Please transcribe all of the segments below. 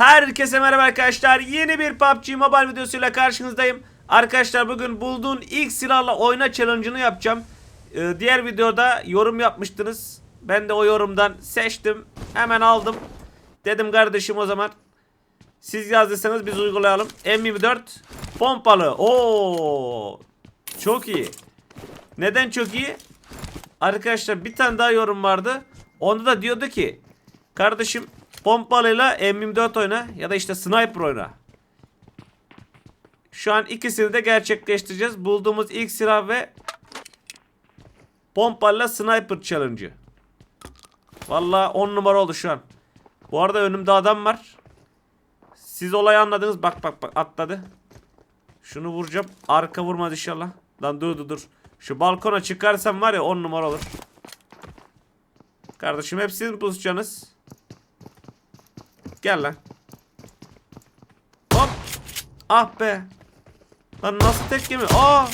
Herkese merhaba arkadaşlar. Yeni bir PUBG Mobile videosuyla karşınızdayım. Arkadaşlar bugün bulduğun ilk silahla oyna challenge'ını yapacağım. Ee, diğer videoda yorum yapmıştınız. Ben de o yorumdan seçtim. Hemen aldım. Dedim kardeşim o zaman. Siz yazdıysanız biz uygulayalım. M24 pompalı. Oo! Çok iyi. Neden çok iyi? Arkadaşlar bir tane daha yorum vardı. Onda da diyordu ki kardeşim pompalıyla M24 oyna ya da işte sniper oyna. Şu an ikisini de gerçekleştireceğiz. Bulduğumuz ilk silah ve pompayla sniper challenge'ı. Vallahi 10 numara oldu şu an. Bu arada önümde adam var. Siz olayı anladınız. Bak bak bak atladı. Şunu vuracağım. Arka vurmaz inşallah. Lan dur dur dur. Şu balkona çıkarsam var ya 10 numara olur. Kardeşim hep siz mi pusacaksınız? Gel lan. Hop. Ah be. Lan nasıl tek yemi? Aa.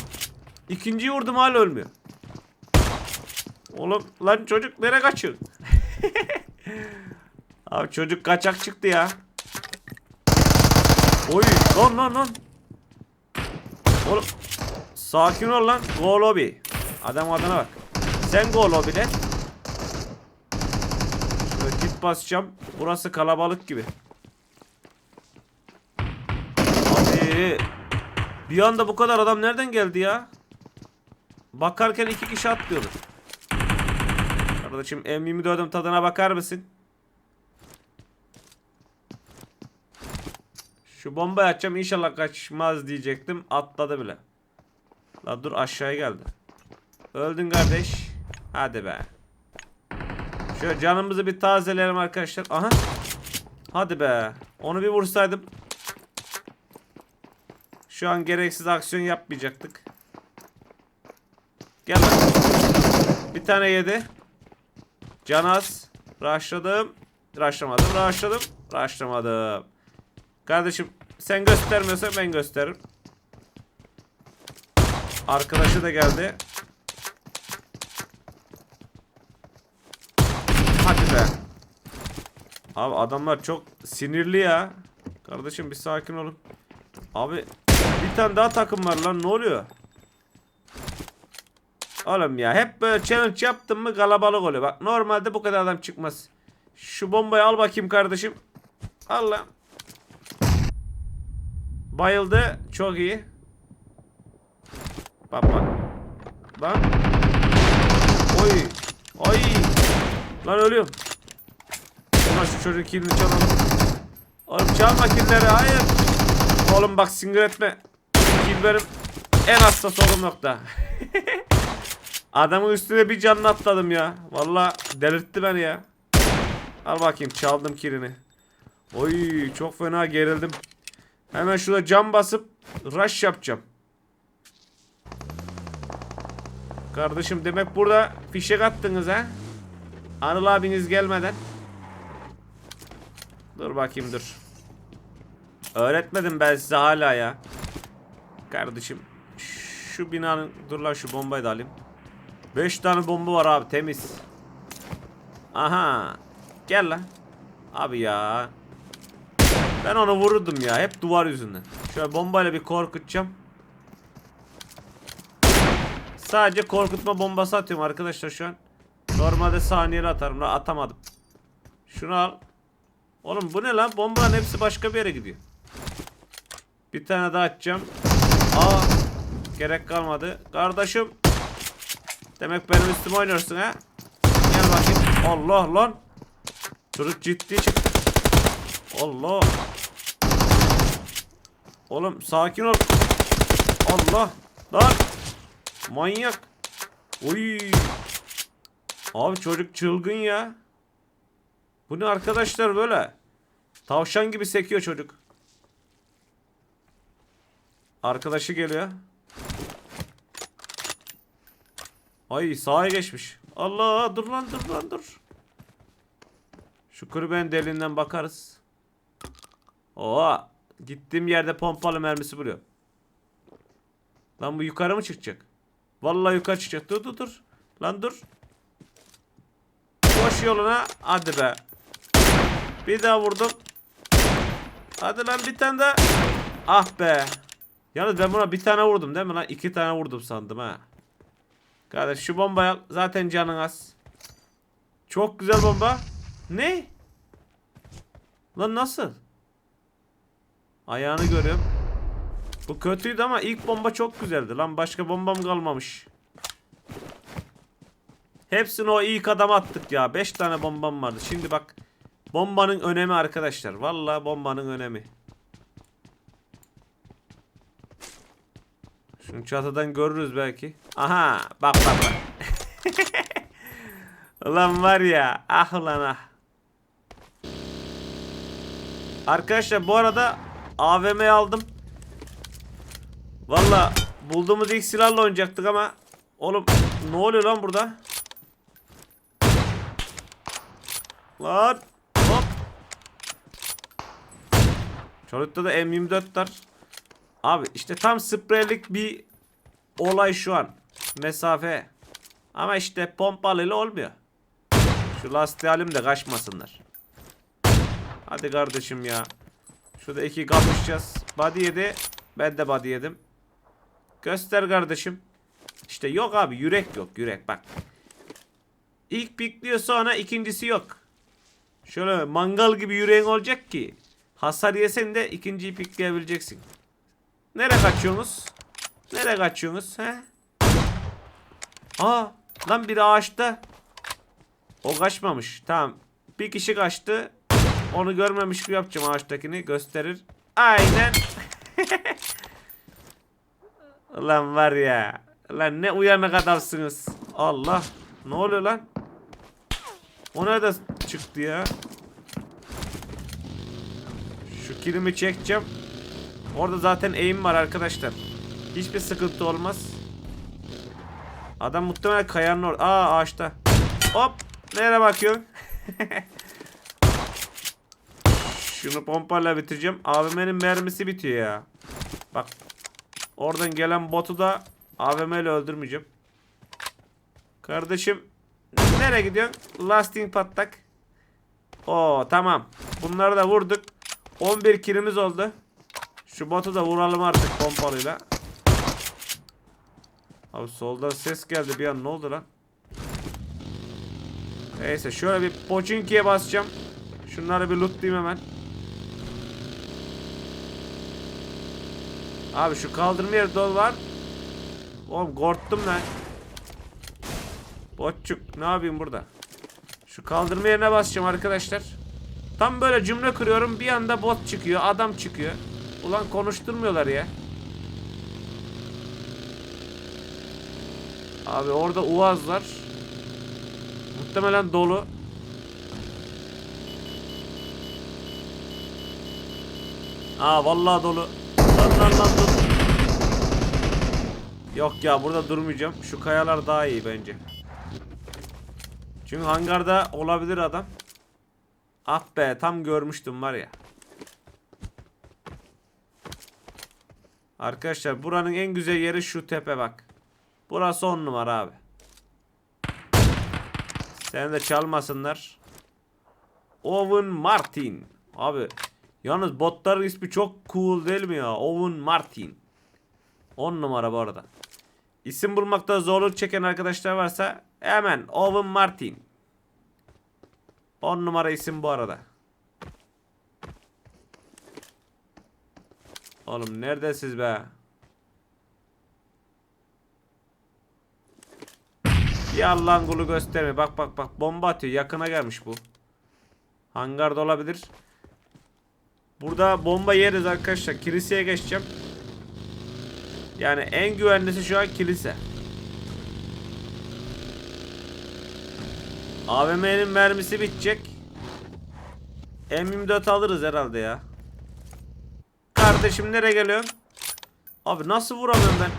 İkinciyi vurdum hala ölmüyor. Oğlum lan çocuk nereye kaçıyor? Abi çocuk kaçak çıktı ya. Oy lan lan lan. Oğlum sakin ol lan. Go lobby. Adam adına bak. Sen go lobby'de. Git basacağım. Burası kalabalık gibi. Abi. Bir anda bu kadar adam nereden geldi ya? Bakarken iki kişi atlıyordu. Kardeşim M24'ün tadına bakar mısın? Şu bombayı atacağım inşallah kaçmaz diyecektim. Atladı bile. La dur aşağıya geldi. Öldün kardeş. Hadi be. Şöyle canımızı bir tazeleyelim arkadaşlar. Aha. Hadi be. Onu bir vursaydım. Şu an gereksiz aksiyon yapmayacaktık. Gel lan. Bir tane yedi. Canaz. Rushladım. Rushlamadım. Rushladım. Rushlamadım. Kardeşim sen göstermiyorsan ben gösteririm. Arkadaşı da geldi. Hadi be. Abi adamlar çok sinirli ya. Kardeşim bir sakin olun. Abi bir tane daha takım var lan ne oluyor? Oğlum ya hep böyle challenge yaptın mı kalabalık oluyor. Bak normalde bu kadar adam çıkmaz. Şu bombayı al bakayım kardeşim. Al lan. Bayıldı. Çok iyi. Bak bak. Bak. Oy. Oy. Lan ölüyorum. Şu çocuğun kilini çalalım. Oğlum çalma killeri. Hayır. Oğlum bak sinir etme. Kill benim en hassas olduğum nokta. Adamın üstüne bir canını atladım ya. Valla delirtti beni ya. Al bakayım çaldım kilini. Oy çok fena gerildim. Hemen şurada cam basıp rush yapacağım. Kardeşim demek burada fişek attınız ha? Anıl abiniz gelmeden. Dur bakayım dur. Öğretmedim ben size hala ya. Kardeşim şu binanın dur lan şu bombayı da alayım. 5 tane bomba var abi temiz. Aha. Gel lan. Abi ya. Ben onu vururdum ya. Hep duvar yüzünden. Şöyle bombayla bir korkutacağım. Sadece korkutma bombası atıyorum arkadaşlar şu an. Normalde saniyeli atarım. Atamadım. Şunu al. Oğlum bu ne lan? Bombaların hepsi başka bir yere gidiyor. Bir tane daha atacağım. Aa. Gerek kalmadı. Kardeşim. Demek benim üstüme oynuyorsun ha. Gel bakayım. Allah lan. Çocuk ciddi çıktı. Allah. Oğlum sakin ol. Allah. Lan. Manyak. Oy. Abi çocuk çılgın ya. Bu ne arkadaşlar böyle? Tavşan gibi sekiyor çocuk. Arkadaşı geliyor. Ay sağa geçmiş. Allah dur lan dur lan dur. Şu kulübenin deliğinden bakarız. Oo, gittiğim yerde pompalı mermisi buluyor. Lan bu yukarı mı çıkacak? Vallahi yukarı çıkacak. Dur dur dur. Lan dur. Koş yoluna. Hadi be. Bir daha vurdum. Hadi lan bir tane daha. Ah be. Yalnız ben buna bir tane vurdum değil mi lan? İki tane vurdum sandım ha. Kardeş şu bombayı al. Zaten canın az. Çok güzel bomba. Ne? Lan nasıl? Ayağını görüyorum. Bu kötüydü ama ilk bomba çok güzeldi. Lan başka bombam kalmamış. Hepsini o ilk adam attık ya. 5 tane bombam vardı. Şimdi bak. Bombanın önemi arkadaşlar. Vallahi bombanın önemi. Şunu çatıdan görürüz belki. Aha bak bak bak. Ulan var ya ah ulan ah. Arkadaşlar bu arada AVM aldım. Valla bulduğumuz ilk silahla oynayacaktık ama oğlum ne oluyor lan burada? Lan hop. Çocukta da M24 var. Abi işte tam spreylik bir olay şu an. Mesafe. Ama işte pompalıyla olmuyor. Şu lastiği alayım da kaçmasınlar. Hadi kardeşim ya. Şurada iki kapışacağız. Body yedi. Ben de body yedim. Göster kardeşim. İşte yok abi yürek yok yürek bak. İlk pikliyor sonra ikincisi yok. Şöyle mangal gibi yüreğin olacak ki hasar yesen de ikinciyi pikleyebileceksin. Nereye kaçıyorsunuz? Nereye kaçıyorsunuz he? Aa lan biri ağaçta. O kaçmamış. Tamam. Bir kişi kaçtı. Onu görmemiş gibi yapacağım ağaçtakini gösterir. Aynen. Ulan var ya. Lan ne uyanık adamsınız. Allah. Ne oluyor lan? O nerede çıktı ya? Kilimi çekeceğim. Orada zaten eğim var arkadaşlar. Hiçbir sıkıntı olmaz. Adam muhtemelen kayanın orada. Aa ağaçta. Hop. Nereye bakıyorsun? Şunu pompayla bitireceğim. AVM'nin mermisi bitiyor ya. Bak. Oradan gelen botu da AVM ile öldürmeyeceğim. Kardeşim. Nereye gidiyorsun? Lasting patlak. Oo tamam. Bunları da vurduk. 11 kilimiz oldu. Şu botu da vuralım artık pompalıyla. Abi soldan ses geldi bir an ne oldu lan? Neyse şöyle bir Pochinki'ye basacağım. Şunları bir lootlayayım hemen. Abi şu kaldırma yeri dolu var. Oğlum korktum lan. Botçuk ne yapayım burada? Şu kaldırma yerine basacağım arkadaşlar. Tam böyle cümle kuruyorum bir anda bot çıkıyor adam çıkıyor. Ulan konuşturmuyorlar ya. Abi orada Uaz var. Muhtemelen dolu. Aa vallahi dolu. Lan lan lan dur. Yok ya burada durmayacağım. Şu kayalar daha iyi bence. Çünkü hangarda olabilir adam. Ah be tam görmüştüm var ya. Arkadaşlar buranın en güzel yeri şu tepe bak. Burası on numara abi. Seni de çalmasınlar. Owen Martin. Abi yalnız botların ismi çok cool değil mi ya? Owen Martin. 10 numara bu arada. İsim bulmakta zorluk çeken arkadaşlar varsa hemen Owen Martin. 10 numara isim bu arada. Oğlum neredesiniz be? Bir Allah'ın kulu gösterme. Bak bak bak bomba atıyor. Yakına gelmiş bu. Hangarda olabilir. Burada bomba yeriz arkadaşlar. Kiliseye geçeceğim. Yani en güvenlisi şu an kilise. AVM'nin mermisi bitecek. M24 alırız herhalde ya. Kardeşim nereye geliyorsun? Abi nasıl vuramıyorum ben?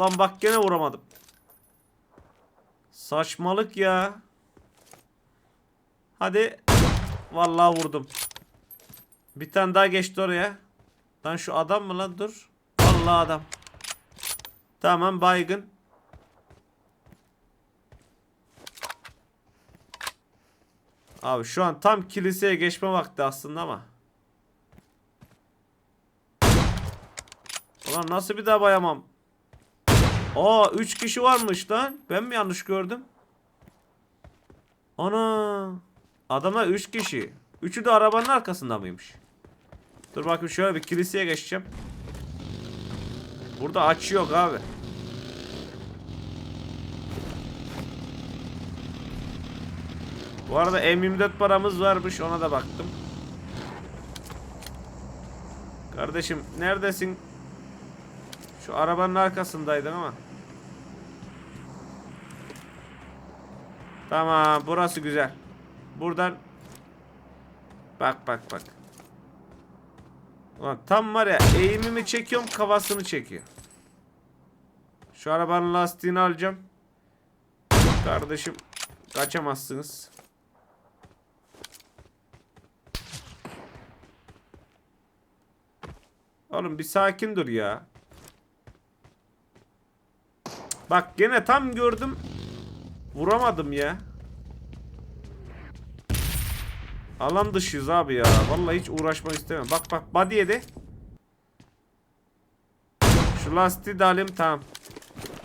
Lan bak gene vuramadım. Saçmalık ya. Hadi. Vallahi vurdum. Bir tane daha geçti oraya. Lan şu adam mı lan dur. Vallahi adam. Tamam baygın. Abi şu an tam kiliseye geçme vakti aslında ama. Ulan nasıl bir daha bayamam? Aa 3 kişi varmış lan. Ben mi yanlış gördüm? Ana. Adamlar 3 üç kişi. Üçü de arabanın arkasında mıymış? Dur bakayım şöyle bir kiliseye geçeceğim. Burada açı yok abi. Bu arada M24 paramız varmış ona da baktım. Kardeşim neredesin? Şu arabanın arkasındaydın ama. Tamam burası güzel. Buradan Bak bak bak. Ulan tam var ya eğimimi çekiyorum kafasını çekiyor. Şu arabanın lastiğini alacağım. Kardeşim kaçamazsınız. Oğlum bir sakin dur ya. Bak gene tam gördüm. Vuramadım ya. Alan dışıyız abi ya. Vallahi hiç uğraşmak istemem. Bak bak body yedi. Şu lastiği de alayım tamam.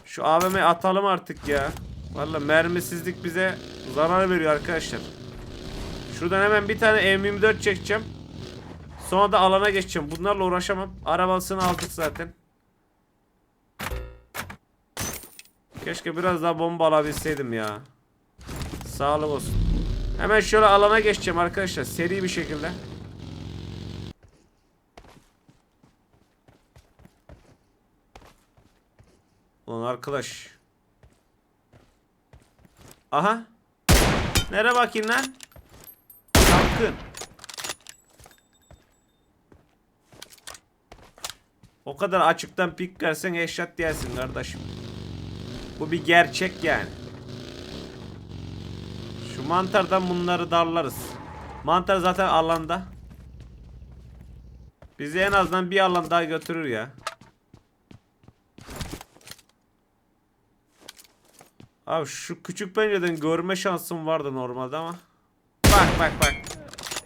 Şu AVM'yi atalım artık ya. Vallahi mermisizlik bize zarar veriyor arkadaşlar. Şuradan hemen bir tane M24 çekeceğim. Sonra da alana geçeceğim. Bunlarla uğraşamam. Arabasını aldık zaten. Keşke biraz daha bomba alabilseydim ya. Sağlık olsun. Hemen şöyle alana geçeceğim arkadaşlar. Seri bir şekilde. Ulan arkadaş. Aha. Nere bakayım lan? Çapkın. O kadar açıktan pik versen eşyat diyorsun kardeşim. Bu bir gerçek yani. Şu mantardan bunları darlarız. Mantar zaten alanda. Bizi en azından bir alan daha götürür ya. Abi şu küçük pencereden görme şansım vardı normalde ama. Bak bak bak.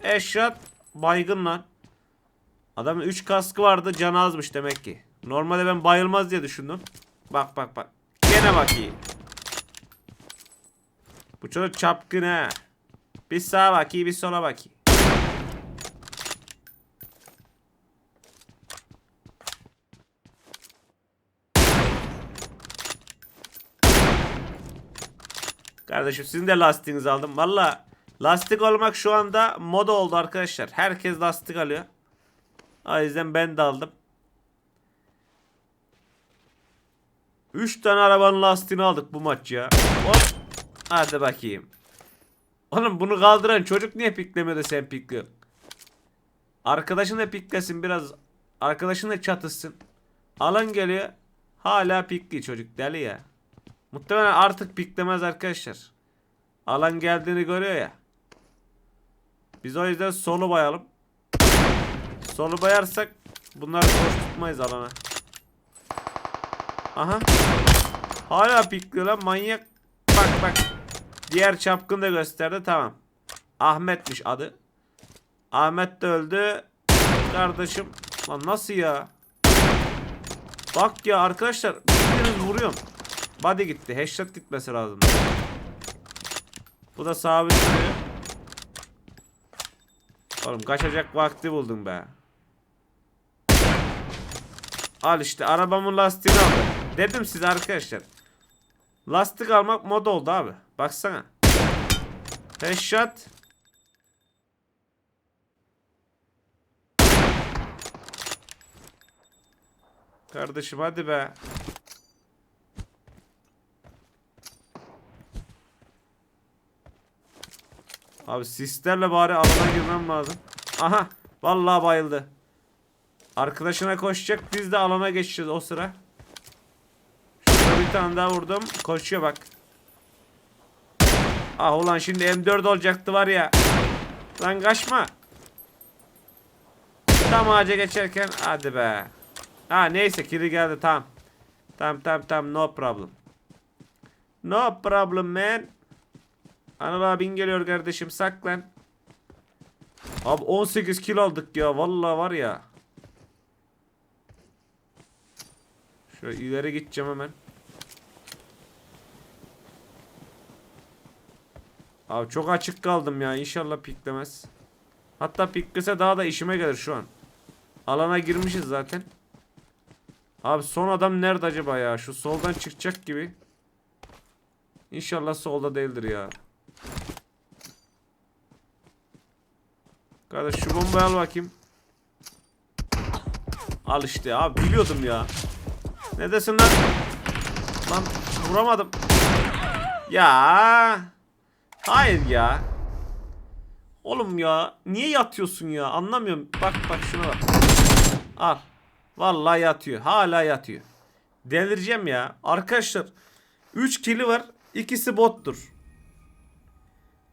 Eşyat baygın lan. Adamın 3 kaskı vardı canı azmış demek ki. Normalde ben bayılmaz diye düşündüm. Bak bak bak. Gene bak iyi. Bu çocuk çapkın ha. Bir sağa bak iyi bir sola bak iyi. Kardeşim sizin de lastiğinizi aldım. Valla lastik olmak şu anda moda oldu arkadaşlar. Herkes lastik alıyor. O yüzden ben de aldım. 3 tane arabanın lastiğini aldık bu maç ya. Hop. Hadi bakayım. Oğlum bunu kaldıran çocuk niye piklemiyor sen pikliyorsun? Arkadaşın da piklesin biraz. Arkadaşın da çatışsın. Alan geliyor. Hala pikli çocuk deli ya. Muhtemelen artık piklemez arkadaşlar. Alan geldiğini görüyor ya. Biz o yüzden solu bayalım. Solu bayarsak bunları boş tutmayız alana. Aha. Hala pikliyor lan manyak. Bak bak. Diğer çapkın da gösterdi tamam. Ahmet'miş adı. Ahmet de öldü. Kardeşim. Lan nasıl ya? Bak ya arkadaşlar. Biriniz vuruyorum. Body gitti. Headshot gitmesi lazım. Bu da sabit. Oğlum kaçacak vakti buldum be. Al işte arabamın lastiğini aldım. Dedim size arkadaşlar. Lastik almak moda oldu abi. Baksana. Headshot. Kardeşim hadi be. Abi sislerle bari alana girmem lazım. Aha. Vallahi bayıldı. Arkadaşına koşacak. Biz de alana geçeceğiz o sıra. Şurada bir tane daha vurdum. Koşuyor bak. Ah ulan şimdi M4 olacaktı var ya. Lan kaçma. Tam ağaca geçerken hadi be. Ha neyse kiri geldi tamam. Tamam tamam tamam no problem. No problem man. Anıl abin geliyor kardeşim saklan. Abi 18 kilo aldık ya vallahi var ya. Şöyle ileri gideceğim hemen. Abi çok açık kaldım ya. İnşallah piklemez. Hatta piklese daha da işime gelir şu an. Alana girmişiz zaten. Abi son adam nerede acaba ya? Şu soldan çıkacak gibi. İnşallah solda değildir ya. Kardeş şu bombayı al bakayım. Al işte abi biliyordum ya. Ne desin lan? Lan vuramadım. Ya. Hayır ya. Oğlum ya niye yatıyorsun ya anlamıyorum. Bak bak şuna bak. Al. Vallahi yatıyor. Hala yatıyor. Delireceğim ya. Arkadaşlar 3 kili var. İkisi bottur.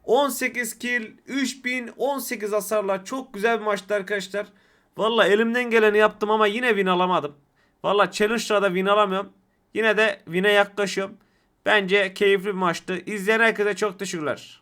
18 kill, 3018 hasarla çok güzel bir maçtı arkadaşlar. Valla elimden geleni yaptım ama yine win alamadım. Valla challenge'da da win alamıyorum. Yine de win'e yaklaşıyorum. Bence keyifli bir maçtı. İzleyen herkese çok teşekkürler.